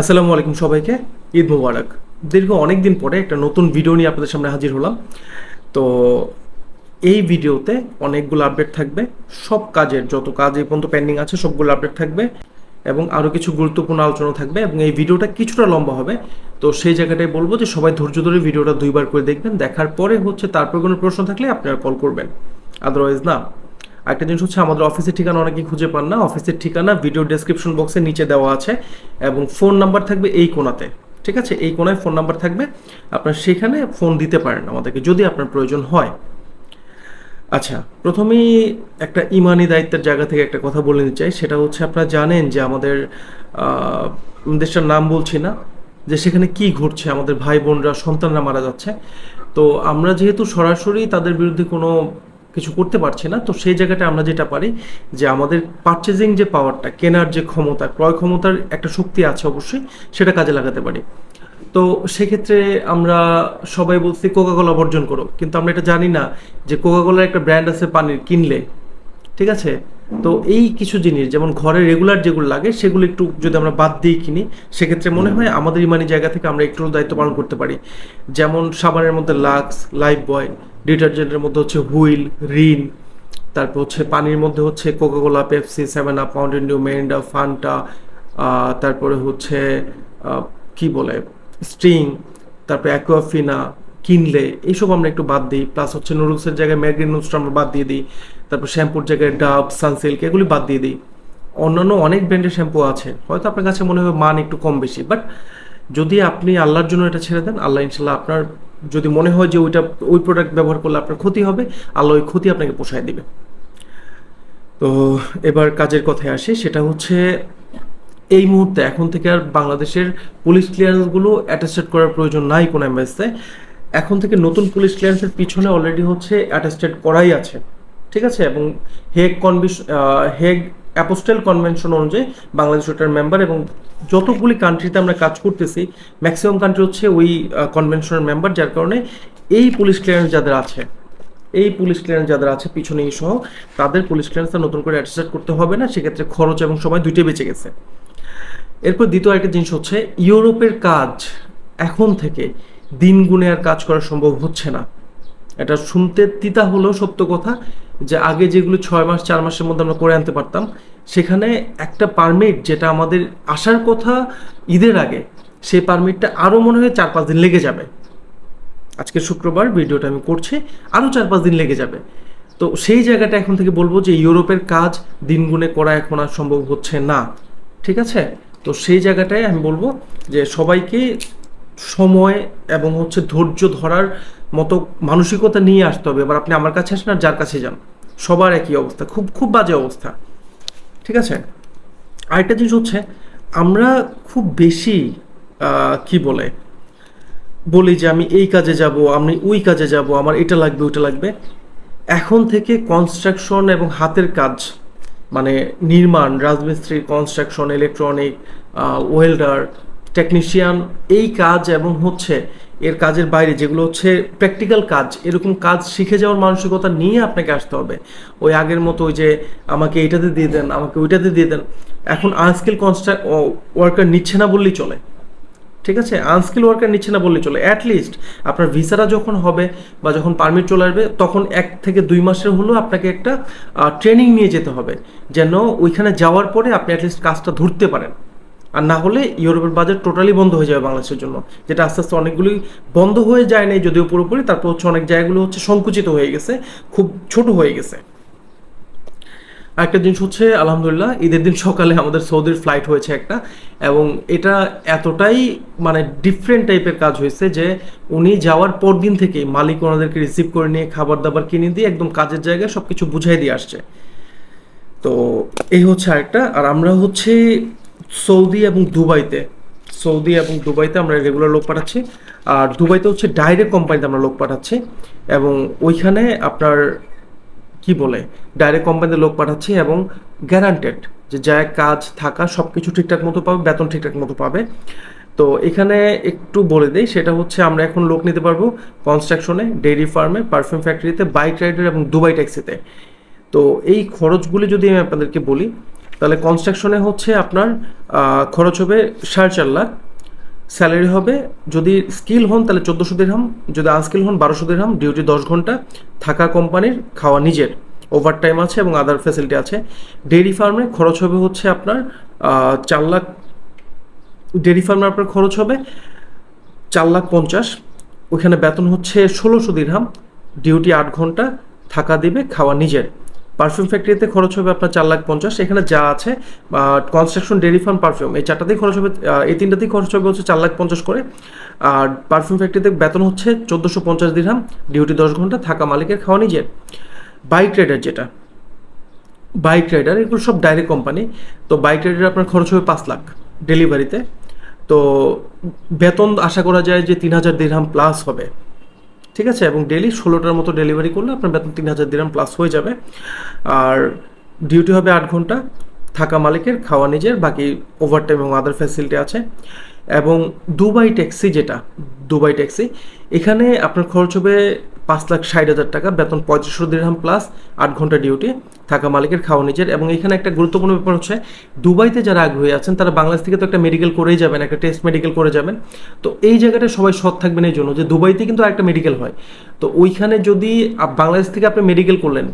আসসালামু আলাইকুম সবাইকে, ঈদ মুবারক। দীর্ঘ অনেক দিন পরে একটা নতুন ভিডিও নিয়ে আপনাদের সামনে হাজির হলাম। তো এই ভিডিওতে অনেকগুলো আপডেট থাকবে, সব কাজের যত কাজ এই পর্যন্ত পেন্ডিং আছে সবগুলো আপডেট থাকবে এবং আরও কিছু গুরুত্বপূর্ণ আলোচনা থাকবে এবং এই ভিডিওটা কিছুটা লম্বা হবে। তো সেই জায়গাটায় বলব যে সবাই ধৈর্য ধরে ভিডিওটা দুইবার করে দেখবেন, দেখার পরে হচ্ছে তারপর কোনো প্রশ্ন থাকলে আপনারা কল করবেন। আদারওয়াইজ না। একটা জিনিস হচ্ছে আমাদের অফিসের ঠিকানা অনেকেই খুঁজে পান না। অফিসের ঠিকানা ভিডিও ডেসক্রিপশন বক্সের নিচে দেওয়া আছে এবং ফোন নাম্বার থাকবে এই কোণাতে, ঠিক আছে? এই কোণায় ফোন নাম্বার থাকবে। আপনার সেখানে ফোন দিতে পারেন আমাদেরকে যদি আপনার প্রয়োজন হয়। আচ্ছা প্রথমেই একটা ইমানি দায়িত্বের জায়গা থেকে একটা কথা বলে নিতে চাই। সেটা হচ্ছে আপনারা জানেন যে আমাদের দেশটার নাম বলছি না, যে সেখানে কি ঘটছে? আমাদের ভাই বোনরা, সন্তানরা মারা যাচ্ছে। তো আমরা যেহেতু সরাসরি তাদের বিরুদ্ধে কোনো কিছু করতে পারছে না। তো সেই জায়গাটা আমরা যেটা পারি যে আমাদের পারচেজিং যে পাওয়ারটা কেনার যে ক্ষমতা, ক্রয় ক্ষমতার একটা শক্তি আছে অবশ্যই, সেটা কাজে লাগাতে পারি। তো সেক্ষেত্রে আমরা সবাই বলছি কোকাকোলা বর্জন করো। কিন্তু আমরা এটা জানি না যে কোকাকোলার একটা ব্র্যান্ড আছে পানির, কিনলে। ঠিক আছে? তো এই কিছু জিনিস, যেমন ঘরে রেগুলার যেগুলো লাগে, সেগুলো একটু যদি আমরা বাদ দিয়ে কিনি, সেক্ষেত্রে মনে হয় আমাদের ইমানি জায়গা থেকে আমরা একটু দায়িত্ব পালন করতে পারি। যেমন সাবানের মধ্যে লাক্স, লাইফ বয়, ডিটারজেন্টের মধ্যে হচ্ছে হুইল, রিন, তারপর হচ্ছে পানির মধ্যে হচ্ছে Coca Cola, Pepsi, seven up, Mountain Dew, Mirinda, Fanta তারপরে হচ্ছে কি বলে, স্ট্রিং, তারপরে অ্যাকোয়াফিনা, কিনলে, এইসব আমরা একটু বাদ দিই। প্লাস হচ্ছে নুডলসের জায়গায় ম্যাগি নুডলসটা আমরা বাদ দিয়ে দিই। তারপর শ্যাম্পুর জায়গায় ডাব, সানসিল্ক, এগুলি বাদ দিয়ে দিই। অন্যান্য অনেক ব্র্যান্ডের শ্যাম্পু আছে। হয়তো আপনার কাছে মনে হবে মান একটু কম বেশি বাট যদি আপনি আল্লাহর জন্য এটা ছেড়ে দেন, আল্লাহ ইনশাল্লাহ আপনার, যদি মনে হয় যে ওইটা, ওই প্রোডাক্ট ব্যবহার করলে আপনার ক্ষতি হবে, আল্লাহ ওই ক্ষতি আপনাকে পোষায় দিবে। তো এবার কাজের কথায় আসি, সেটা হচ্ছে এই মুহূর্তে এখন থেকে আর বাংলাদেশের পুলিশ ক্লিয়ারেন্সগুলো অ্যাটাস্টেড করার প্রয়োজন নাই কোনো এমএসে এখন থেকে নতুন পুলিশ ক্লিয়ারেন্সের পিছনে অলরেডি হচ্ছে অ্যাটাস্টেড করাই আছে। ঠিক আছে? এবং হেগ কনভিশ হেগ অ্যাপোস্টেল কনভেনশন অনুযায়ী বাংলাদেশ ওটার মেম্বার এবং যতগুলি কান্ট্রিতে আমরা কাজ করতেছি ম্যাক্সিমাম কান্ট্রি হচ্ছে ওই কনভেনশনের মেম্বার যার কারণে এই পুলিশ ক্লিয়ারেন্স যাদের আছে, এই পুলিশ ক্লিয়ারেন্স যাদের আছে পিছনে সহ, তাদের পুলিশ ক্লিয়ারেন্সটা নতুন করে অ্যাটেস্টেড করতে হবে না, সেক্ষেত্রে খরচ এবং সময় দুইটাই বেঁচে গেছে। এরপর দ্বিতীয় একটা জিনিস হচ্ছে, ইউরোপের কাজ এখন থেকে দিন গুণে আর কাজ করা সম্ভব হচ্ছে না। এটা শুনতে তিতা হলেও সত্য কথা যে আগে যেগুলো ছয় মাস, চার মাসের মধ্যে আমরা করে আনতে পারতাম, সেখানে একটা পারমিট যেটা আমাদের আসার কথা ঈদের আগে, সেই পারমিটটা আরও মনে হয় চার পাঁচ দিন লেগে যাবে। আজকে শুক্রবার ভিডিওটা আমি করছি, আরও চার পাঁচ দিন লেগে যাবে। তো সেই জায়গাটা এখন থেকে বলব যে ইউরোপের কাজ দিনগুণে করা এখন আর সম্ভব হচ্ছে না। ঠিক আছে? তো সেই জায়গাটায় আমি বলব যে সবাইকে সময় এবং হচ্ছে ধৈর্য ধরার মতো মানসিকতা নিয়ে আসতে হবে। এবার আপনি আমার কাছে আসেন আর যার কাছে যান, সবার একই অবস্থা, খুব খুব বাজে অবস্থা। ঠিক আছে? আরেকটা জিনিস হচ্ছে, আমরা খুব বেশি কি বলে, বলি যে আমি এই কাজে যাব, আমি ওই কাজে যাব, আমার এটা লাগবে, ওইটা লাগবে। এখন থেকে কনস্ট্রাকশন এবং হাতের কাজ মানে নির্মাণ রাজমিস্ত্রি কনস্ট্রাকশন ইলেকট্রনিক ওয়েল্ডার টেকনিশিয়ান এই কাজ এবং হচ্ছে এর কাজের বাইরে যেগুলো হচ্ছে প্র্যাকটিক্যাল কাজ, এরকম কাজ শিখে যাওয়ার মানসিকতা নিয়ে আপনাকে আসতে হবে। ওই আগের মতো ওই যে আমাকে এইটাতে দিয়ে দেন, আমাকে ওইটাতে দিয়ে দেন। এখন আনস্কিল কনস্ট্রাক্ট ওয়ার্কার নিচ্ছে না বললেই চলে। ঠিক আছে? আনস্কিল ওয়ার্কার নিচ্ছে না বললে চলে। অ্যাটলিস্ট আপনার ভিসাটা যখন হবে বা যখন পারমিট চলে আসবে, তখন এক থেকে দুই মাসের হলেও আপনাকে একটা ট্রেনিং নিয়ে যেতে হবে। যেন ওইখানে যাওয়ার পরে আপনি অ্যাটলিস্ট কাজটা ধরতে পারেন। আর না হলে ইউরোপের বাজার টোটালি বন্ধ হয়ে যাবে বাংলাদেশের জন্য। যেটা আস্তে আস্তে অনেকগুলি বন্ধ হয়ে যায় নাই যদিও পুরোপুরি, তারপর হচ্ছে অনেক জায়গাগুলো হচ্ছে সংকুচিত হয়ে গেছে, খুব ছোট হয়ে গেছে। আরেকটা জিনিস হচ্ছে, আলহামদুলিল্লাহ, ঈদের দিন সকালে আমাদের সৌদির ফ্লাইট হয়েছে একটা, এবং এটা এতটাই মানে ডিফারেন্ট টাইপের কাজ হয়েছে যে উনি যাওয়ার পর দিন থেকেই মালিক ওনাদেরকে রিসিভ করে নিয়ে খাবার দাবার কিনে দিয়ে একদম কাজের জায়গায় সব কিছু বুঝাই দিয়ে আসছে। তো এই হচ্ছে আরেকটা, আর আমরা হচ্ছে সৌদি এবং দুবাইতে। সৌদি এবং দুবাইতে আমরা রেগুলার লোক পাঠাচ্ছি। আর দুবাইতে হচ্ছে ডাইরেক্ট কোম্পানিতে আমরা লোক পাঠাচ্ছি। এবং ওইখানে আপনার কি বলে ডাইরেক্ট কোম্পানিতে লোক পাঠাচ্ছি এবং গ্যারান্টেড যে যা কাজ থাকা সব কিছু ঠিকঠাক মতো পাবে, বেতন ঠিকঠাক মতো পাবে। তো এখানে একটু বলে দিই, সেটা হচ্ছে আমরা এখন লোক নিতে পারব কনস্ট্রাকশনে ডেইরি ফার্মে পারফিউম ফ্যাক্টরিতে বাইক রাইডার এবং দুবাই ট্যাক্সিতে তো এই খরচগুলি যদি আমি আপনাদেরকে বলি তাহলে কনস্ট্রাকশনে হচ্ছে আপনার খরচ হবে সাড়ে চার লাখ স্যালারি হবে যদি স্কিল হন তাহলে চোদ্দোশো দিরহাম যদি আনস্কিল হন বারোশো দিরহাম ডিউটি দশ ঘণ্টা, থাকা কোম্পানির খাওয়া নিজের ওভার টাইম আছে এবং আদার ফ্যাসিলিটি আছে। ডেইরি ফার্মে খরচ হবে হচ্ছে আপনার চার লাখ ডেইরি ফার্মে আপনার খরচ হবে চার লাখ পঞ্চাশ, ওইখানে বেতন হচ্ছে ষোলোশো দিরহাম ডিউটি আট ঘণ্টা, থাকা দিবে, খাওয়া নিজের। পারফিউম ফ্যাক্টরিতে খরচ হবে আপনার চার লাখ পঞ্চাশ। এখানে যা আছে কনস্ট্রাকশন ডেরি ফার্ম পারফিউম এই চারটাতেই খরচ হবে এই তিনটাতেই খরচ হবে হচ্ছে চার লাখ পঞ্চাশ করে। আর পারফিউম ফ্যাক্টরিতে বেতন হচ্ছে চোদ্দোশো পঞ্চাশ দিরহাম ডিউটি দশ ঘণ্টা, থাকা মালিকের খাওয়া নিজের। বাইক রাইডার যেটা বাইক রাইডার এগুলো সব ডাইরেক্ট কোম্পানি তো বাইক রাইডার আপনার খরচ হবে পাঁচ লাখ ডেলিভারিতে তো বেতন আশা করা যায় যে তিন হাজার দিরহাম প্লাস হবে। ঠিক আছে? এবং ডেলি ষোলোটার মতো ডেলিভারি করলে আপনার বেতন তিন হাজার দিরাম প্লাস হয়ে যাবে। আর ডিউটি হবে আট ঘণ্টা, থাকা মালিকের, খাওয়া নিজের, বাকি ওভারটাইম এবং আদার ফ্যাসিলিটি আছে। এবং দুবাই ট্যাক্সি যেটা, দুবাই ট্যাক্সি এখানে আপনার খরচ হবে পাঁচ লাখ ষাট হাজার টাকা, বেতন পঁয়ত্রিশশো দিরহাম প্লাস আট ঘণ্টা ডিউটি থাকা মালিকের খাওয়া নিজের। এবং এখানে একটা গুরুত্বপূর্ণ ব্যাপার হচ্ছে, দুবাইতে যারা আগ্রহী আছেন, তারা বাংলাদেশ থেকে তো একটা মেডিকেল করেই যাবেন, একটা টেস্ট মেডিকেল করে যাবেন। তো এই জায়গাটা সবাই সৎ থাকবেন এই জন্য যে দুবাইতে কিন্তু একটা মেডিকেল হয়। তো ওইখানে যদি বাংলাদেশ থেকে আপনি মেডিকেল করলেন,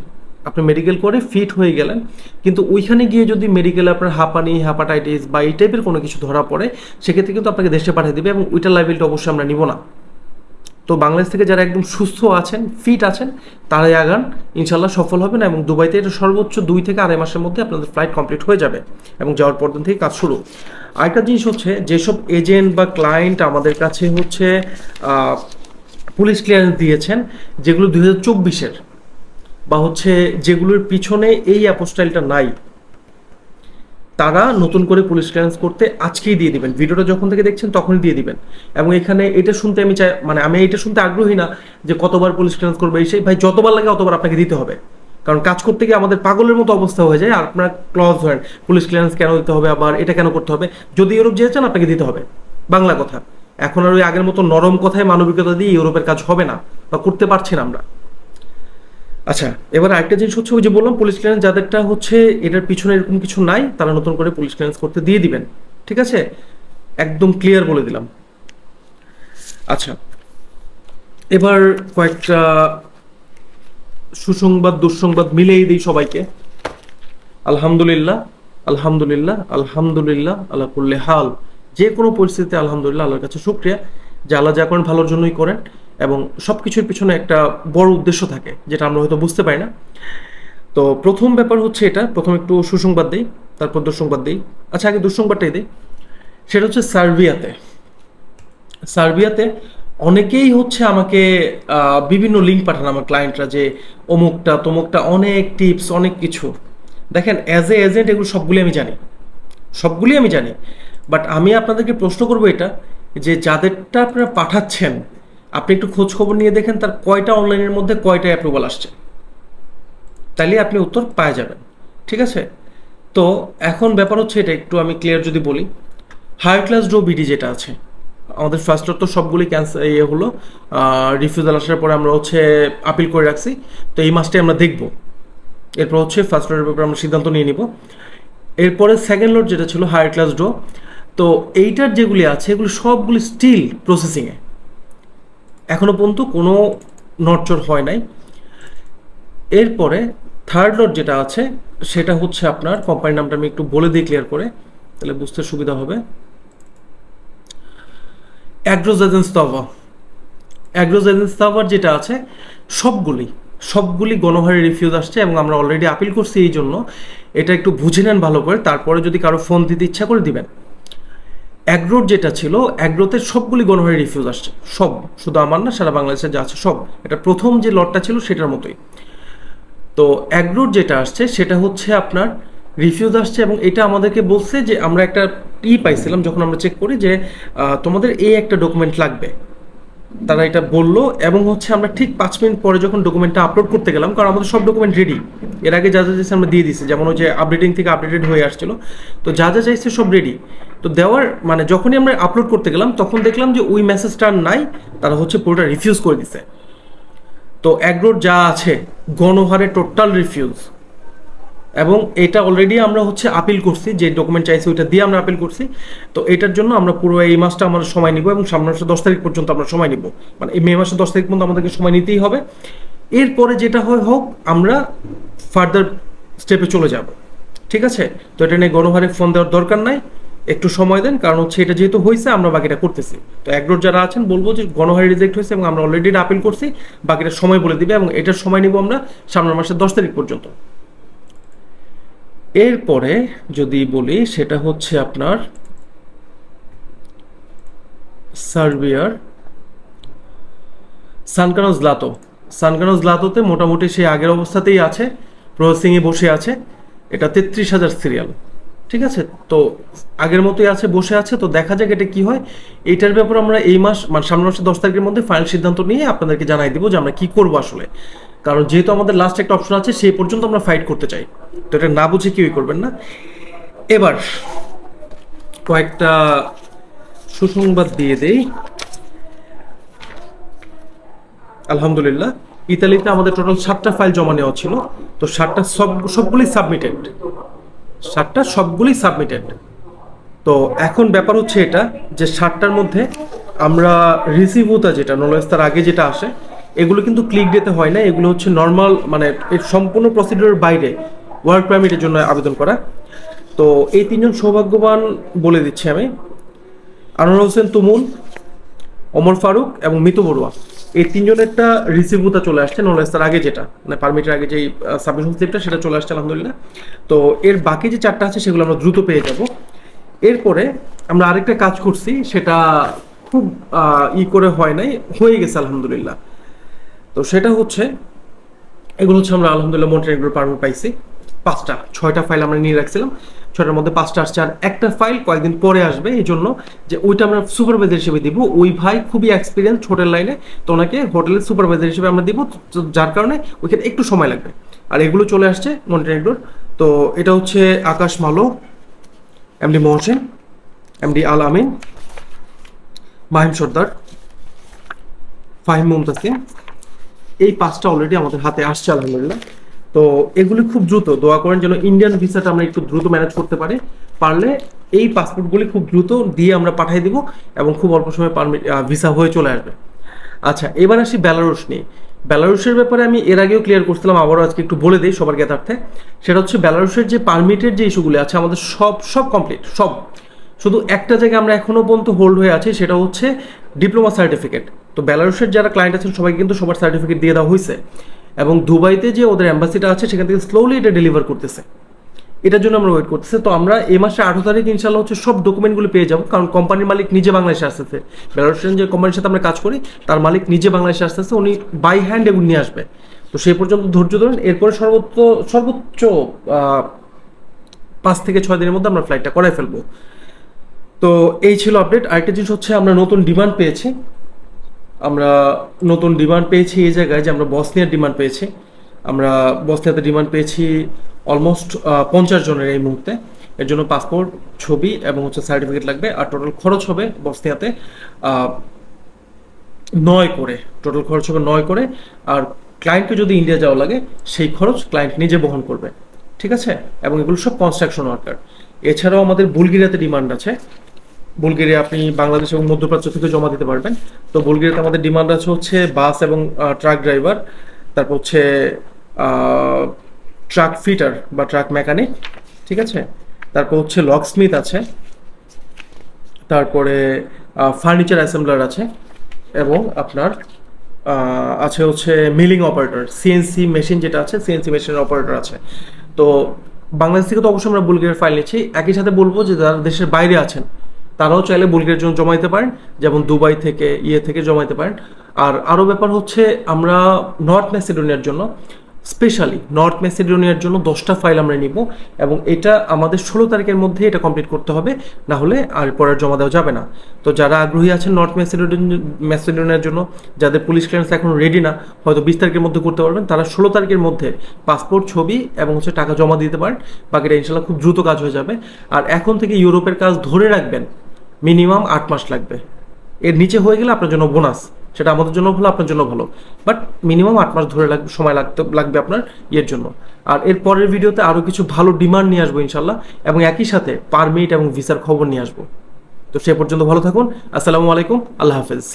আপনি মেডিকেল করে ফিট হয়ে গেলেন, কিন্তু ওইখানে গিয়ে যদি মেডিকেলে আপনার হাঁপানি হাঁপাটাইটিস বা এই টাইপের কোনো কিছু ধরা পড়ে, সেক্ষেত্রে কিন্তু আপনাকে দেশে পাঠিয়ে দেবে এবং ওইটার লাইবিলটা অবশ্যই আমরা নিব না। তো বাংলাদেশ থেকে যারা একদম সুস্থ আছেন ফিট আছেন, তারাই আগান। ইনশাল্লাহ সফল হবেন এবং দুবাইতে এটা সর্বোচ্চ দুই থেকে আড়াই মাসের মধ্যে আপনাদের ফ্লাইট কমপ্লিট হয়ে যাবে এবং যাওয়ার পর দিন থেকে কাজ শুরু। আরেকটা জিনিস হচ্ছে, যেসব এজেন্ট বা ক্লায়েন্ট আমাদের কাছে হচ্ছে পুলিশ ক্লিয়ারেন্স দিয়েছেন, যেগুলো দুই হাজার চব্বিশের বা হচ্ছে যেগুলোর পিছনে এই অ্যাপোস্টাইলটা নাই তারা নতুন করে পুলিশ ক্লিয়ারেন্স করতে আজকেই দিয়ে দিবেন। ভিডিওটা যখন থেকে দেখছেন তখনই দিয়ে দিবেন। এবং এখানে এটা শুনতে আমি চাই মানে আমি এটা শুনতে আগ্রহী না যে কতবার পুলিশ ক্লিয়ারেন্স করবে। এই সেই ভাই যতবার লাগে অতবার আপনাকে দিতে হবে। কারণ কাজ করতে গিয়ে আমাদের পাগলের মতো অবস্থা হয়ে যায় আপনার ক্লজ ধরেন, পুলিশ ক্লিয়ারেন্স কেন দিতে হবে? আবার এটা কেন করতে হবে? যদি ইউরোপ যেতে আপনাকে দিতে হবে। বাংলা কথা। এখন আর ওই আগের মতো নরম কথায় মানবিকতা দিয়ে ইউরোপের কাজ হবে না, বা করতে পারছি না আমরা। আচ্ছা এবার আরেকটা জিনিস হচ্ছে ওই যে বললাম পুলিশ ক্লিয়ারেন্স যাদেরটা হচ্ছে এটার পিছনে এরকম কিছু নাই, তারা নতুন করে পুলিশ ক্লিয়ারেন্স করতে দিয়ে দিবেন। ঠিক আছে? একদম ক্লিয়ার বলে দিলাম। আচ্ছা এবার কয়েকটা সুসংবাদ, দুঃসংবাদ মিলেই দিই সবাইকে। আলহামদুলিল্লাহ আলহামদুলিল্লাহ আলহামদুলিল্লাহ, আল্লাহ কুল্লে হাল। যে কোনো পরিস্থিতিতে আলহামদুলিল্লাহ, আল্লাহর কাছে শুক্রিয়া। যে আল্লাহ যা করেন ভালোর জন্যই করেন। এবং সব কিছুর পিছনে একটা বড় উদ্দেশ্য থাকে, যেটা আমরা হয়তো বুঝতে পারি না। তো প্রথম ব্যাপার হচ্ছে এটা, প্রথম একটু সুসংবাদ দিই, তারপর দুঃসংবাদ দিই। আচ্ছা আগে দুঃসংবাদটাই দিই। সেটা হচ্ছে সার্বিয়াতে। সার্বিয়াতে অনেকেই হচ্ছে আমাকে বিভিন্ন লিঙ্ক পাঠান আমার ক্লায়েন্টরা যে অমুকটা, তমুকটা, অনেক টিপস অনেক কিছু। দেখেন অ্যাজ এ এজেন্ট এগুলো সবগুলি আমি জানি। সবগুলি আমি জানি। বাট আমি আপনাদেরকে প্রশ্ন করব এটা, যে যাদেরটা আপনারা পাঠাচ্ছেন আপনি একটু খোঁজ খবর নিয়ে দেখেন তার কয়টা অনলাইনের মধ্যে কয়টা অ্যাপ্রুভাল আসছে। তাইলে আপনি উত্তর পাওয়া যাবেন, ঠিক আছে? তো এখন ব্যাপার হচ্ছে এটা একটু আমি ক্লিয়ার যদি বলি হায়ার ক্লাস ড্রো বিডি যেটা আছে, আমাদের ফার্স্ট তো সবগুলি ক্যান্সেল ইয়ে হলো রিফিউজাল আসার পরে আমরা হচ্ছে আপিল করে রাখছি, তো এই মাসটাই আমরা দেখব। এরপর হচ্ছে ফার্স্ট লোডের ব্যাপারে আমরা সিদ্ধান্ত নিয়ে নিব। এরপরে সেকেন্ড লোড যেটা ছিল হায়ার ক্লাস ড্রো তো এইটার যেগুলি আছে, এগুলো সবগুলি স্টিল প্রসেসিংয়ে এখনও পর্যন্ত কোনো নড়চড় হয় নাই। এরপরে থার্ড লোড যেটা আছে, সেটা হচ্ছে আপনার কোম্পানির নামটা আমি একটু বলে দিই ক্লিয়ার করে, তাহলে বুঝতে সুবিধা হবে। অ্যাগ্রোজ এজেন্সতাভা অ্যাগ্রোজ এজেন্সতাভার যেটা আছে, সবগুলি সবগুলি গণহারে রিফিউজ আসছে এবং আমরা অলরেডি আপিল করছি এই জন্য। এটা একটু বুঝে নেন ভালো করে, তারপরে যদি কারও ফোন দিতে ইচ্ছা করে দিবেন। অ্যাগ্রোর যেটা ছিল অ্যাগ্রোতে সবগুলি গণহারে রিফিউজ আসছে। সব। শুধু আমার না, সারা বাংলাদেশে যা আছে, সব। এটা প্রথম যে লটটা ছিল, সেটার মতোই। তো অ্যাগ্রোর যেটা আসছে, সেটা হচ্ছে আপনার রিফিউজ আসছে এবং এটা আমাদেরকে বলছে যে, আমরা একটা ই পাইছিলাম যখন আমরা চেক করি যে তোমাদের এই একটা ডকুমেন্ট লাগবে। তারা এটা বলল এবং হচ্ছে আমরা ঠিক পাঁচ মিনিট পরে যখন ডকুমেন্টটা আপলোড করতে গেলাম, কারণ আমাদের সব ডকুমেন্ট রেডি এর আগে যা যা চাইছে আমরা দিয়ে দিছি যেমন ওই যে আপডেটিং থেকে আপডেটেড হয়ে আসছিল। তো যা যা চাইছে সব রেডি তো দেওয়ার মানে যখনই আমরা আপলোড করতে গেলাম, তখন দেখলাম যে ওই মেসেজটা নাই, তারা হচ্ছে পুরোটা রিফিউজ করে দিছে। তো অ্যাগ্রোর যা আছে, গণহারে টোটাল রিফিউজ এবং এটা অলরেডি আমরা হচ্ছে আপিল করছি, যে ডকুমেন্ট চাইছি ওইটা দিয়ে আমরা আপিল করছি। তো এটার জন্য আমরা পুরো এই মাসটা আমরা সময় নিব এবং সামনের মাসে দশ তারিখ পর্যন্ত আমরা সময় নিব। মানে এই মে মাসের দশ তারিখ পর্যন্ত আমাদেরকে সময় নিতেই হবে। এরপরে যেটা হয় হোক, আমরা ফার্দার স্টেপে চলে যাব। ঠিক আছে? তো এটা নিয়ে গণহারে ফোন দেওয়ার দরকার নাই। একটু সময় দেন, কারণ হচ্ছে এটা যেহেতু হয়েছে আমরা বাকিটা করতেছি। তো একডোর যারা আছেন, বলব যে গণহারে রিজেক্ট হয়েছে এবং আমরা অলরেডি আপিল করছি, বাকিটা সময় বলে দিবে এবং এটার সময় নিব আমরা সামনের মাসের দশ তারিখ পর্যন্ত। এরপরে যদি বলি, সেটা হচ্ছে আপনার সার্বিয়ার সানকানোজ লাতো সানকানোজ লাতোতে মোটামুটি সে আগের অবস্থাতেই আছে প্রসেসিংয়ে বসে আছে। এটা তেত্রিশ হাজার সিরিয়াল ঠিক আছে? তো আগের মতোই আছে, বসে আছে, তো দেখা যাক এটা কি হয়। এইটার ব্যাপারে আমরা এই মাস মানে সামনের মাসের দশ তারিখের মধ্যে ফাইনাল সিদ্ধান্ত নিয়ে আপনাদেরকে জানাই দিব যে আমরা কি করব আসলে। কারণ যেহেতু আমাদের লাস্ট একটা অপশন আছে, সেই পর্যন্ত আমরা ফাইট করতে চাই। তো এটা না বুঝে কেউই করবেন না। এবার, কয়েকটা সুসংবাদ দিয়ে দেই। আলহামদুলিল্লাহ, ইতালিতে আমাদের টোটাল সাতটা ফাইল জমা নেওয়া ছিল। তো সাতটা সব সবগুলি সাবমিটেড সাতটা সবগুলি সাবমিটেড তো এখন ব্যাপার হচ্ছে এটা, যে সাতটার মধ্যে আমরা রিসিভুতা যেটা নলেজ তার আগে যেটা আসে, এগুলো কিন্তু ক্লিক ডেতে হয় না, এগুলো হচ্ছে নর্মাল মানে এর সম্পূর্ণ প্রসিডিওর বাইরে ওয়ার্ক পারমিটের জন্য আবেদন করা। তো এই তিনজন সৌভাগ্যবান বলে দিচ্ছি আমি। আনোয়ার হোসেন তুমুল ওমর ফারুক এবং মিতু বড়ুয়া। এই তিনজনেরটা রিসিভুতা চলে আসছে নলেজ তার আগে যেটা মানে পারমিটের আগে যেই সাবমিশন স্লিপটা সেটা চলে আসছে, আলহামদুলিল্লাহ। তো এর বাকি যে চারটা আছে, সেগুলো আমরা দ্রুত পেয়ে যাব। এরপরে আমরা আরেকটা কাজ করছি, সেটা খুব ই করে হয় নাই, হয়ে গেছে, আলহামদুলিল্লাহ। তো সেটা হচ্ছে, এগুলো হচ্ছে আমরা, আলহামদুলিল্লাহ মন্টেনেগ্রোর পারমিট পাইছি। পাঁচটা, ছয়টা ফাইল আমরা নিয়ে রাখছিলাম। ছয়টার মধ্যে পাঁচটা আসছে আর একটা ফাইল কয়েকদিন পরে আসবে এই জন্য যে ওইটা আমরা সুপারভাইজার হিসেবে দিব। ওই ভাই খুবই এক্সপিরিয়েন্স হোটেল লাইনে তো ওনাকে হোটেলের সুপারভাইজার হিসেবে আমরা দিব যার কারণে ওইখানে একটু সময় লাগবে। আর এগুলো চলে আসছে মন্টেনেগ্রোর তো এটা হচ্ছে আকাশ মালো এমডি মোহসেন এমডি আল আমিন, মাহিম সর্দার, ফাহিম মুমতাসিম এই পাঁচটা অলরেডি আমাদের হাতে আসছে, আলহামদুলিল্লাহ। তো এগুলি খুব দ্রুত, দোয়া করেন যেন ইন্ডিয়ান ভিসাটা আমরা একটু দ্রুত ম্যানেজ করতে পারি। পারলে এই পাসপোর্টগুলি খুব দ্রুত দিয়ে আমরা পাঠিয়ে দিব এবং খুব অল্প সময় পারমিট ভিসা হয়ে চলে আসবে। আচ্ছা এবার আসি বেলারুশ নিয়ে। বেলারুশের ব্যাপারে আমি এর আগেও ক্লিয়ার করছিলাম, আবারও আজকে একটু বলে দিই সবার জ্ঞাতার্থে। সেটা হচ্ছে বেলারুশের যে পারমিটের যে ইস্যুগুলি আছে, আমাদের সব সব কমপ্লিট সব। শুধু একটা জায়গায় আমরা এখনও পর্যন্ত হোল্ড হয়ে আছি, সেটা হচ্ছে ডিপ্লোমা সার্টিফিকেট তো বেলারুশের যারা ক্লায়েন্ট আছেন সবাই কিন্তু সবার সার্টিফিকেট দিয়ে দেওয়া হয়েছে এবং দুবাইতে যে ওদের অ্যাম্বাসিটা আছে, সেখান থেকে স্লোলি এটা ডেলিভার করতেছে। এটার জন্য আমরা ওয়েট করতেছি। তো আমরা এই মাসে আঠারো তারিখ ইনশাল্লাহ হচ্ছে সব ডকুমেন্টগুলো পেয়ে যাব, কারণ কোম্পানির মালিক নিজে বাংলাদেশে আসতেছে। বেলারুশিয়ান যে কোম্পানির সাথে আমরা কাজ করি, তার মালিক নিজে বাংলাদেশে আসতেছে, উনি বাই হ্যান্ড এগুলো নিয়ে আসবে। তো সেই পর্যন্ত ধৈর্য ধরেন, এরপরে সর্বোচ্চ সর্বোচ্চ পাঁচ থেকে ছয় দিনের মধ্যে আমরা ফ্লাইটটা করাই ফেলব। তো এই ছিল আপডেট আরেকটা জিনিস হচ্ছে আমরা নতুন ডিমান্ড পেয়েছি। আমরা নতুন ডিমান্ড পেয়েছি এই জায়গায় যে আমরা বসনিয়ার ডিমান্ড পেয়েছি। আমরা বসনিয়াতে ডিমান্ড পেয়েছি অলমোস্ট পঞ্চাশ জনের এই মুহূর্তে। এর জন্য পাসপোর্ট ছবি এবং হচ্ছে সার্টিফিকেট লাগবে আর টোটাল খরচ হবে বসনিয়াতে নয় করে। টোটাল খরচ হবে নয় করে। আর ক্লায়েন্টকে যদি ইন্ডিয়া যাওয়া লাগে, সেই খরচ ক্লায়েন্ট নিজে বহন করবে। ঠিক আছে? এবং এগুলো সব কনস্ট্রাকশন ওয়ার্কার এছাড়াও আমাদের বুলগেরিয়াতে ডিমান্ড আছে। বুলগেরিয়া আপনি বাংলাদেশ এবং মধ্যপ্রাচ্য থেকে জমা দিতে পারবেন। তো বুলগেরিয়াতে আমাদের ডিমান্ড আছে হচ্ছে বাস এবং ট্রাক ড্রাইভার, তারপর হচ্ছে ট্রাক ফিটার বা ট্রাক মেকানিক, ঠিক আছে? তারপর হচ্ছে লকস্মিথ আছে। তারপরে ফার্নিচার অ্যাসেম্বলার আছে এবং আপনার আছে হচ্ছে মিলিং অপারেটর সিএনসি মেশিন যেটা আছে সিএনসি মেশিনের অপারেটর আছে। তো বাংলাদেশ থেকে তো অবশ্যই আমরা বুলগেরিয়ার ফাইল নিচ্ছি। একই সাথে বলব যে যারা দেশের বাইরে আছেন তারাও চাইলে বুলগেরিয়ার জন্য জমা দিতে পারেন, যেমন দুবাই থেকে ইয়ে থেকে জমা দিতে পারেন। আর আরও ব্যাপার হচ্ছে, আমরা নর্থ ম্যাসিডোনিয়ার জন্য, স্পেশালি নর্থ ম্যাসিডোনিয়ার জন্য দশটা ফাইল আমরা নিব, এবং এটা আমাদের ষোলো তারিখের মধ্যে এটা কমপ্লিট করতে হবে, না হলে আর পরে জমা দেওয়া যাবে না। তো যারা আগ্রহী আছেন নর্থ ম্যাসিডোনিয়া ম্যাসিডোনিয়ার জন্য, যাদের পুলিশ ক্লিয়ারেন্স এখন রেডি না, হয়তো বিশ তারিখের মধ্যে করতে পারবেন, তারা ষোলো তারিখের মধ্যে পাসপোর্ট, ছবি এবং হচ্ছে টাকা জমা দিতে পারেন, বাকিটা ইনশাল্লাহ খুব দ্রুত কাজ হয়ে যাবে। আর এখন থেকে ইউরোপের কাজ ধরে রাখবেন মিনিমাম আট মাস লাগবে। এর নিচে হয়ে গেলে আপনার জন্য বোনাস সেটা আমাদের জন্য ভালো, আপনার জন্য ভালো। বাট মিনিমাম আট মাস ধরে লাগবে, সময় লাগতে, লাগবে আপনার ইয়ের জন্য। আর এর পরের ভিডিওতে আরও কিছু ভালো ডিমান্ড নিয়ে আসব ইনশাল্লাহ এবং একই সাথে পারমিট এবং ভিসার খবর নিয়ে আসব। তো সে পর্যন্ত ভালো থাকুন। আসসালামু আলাইকুম। আল্লাহ হাফেজ।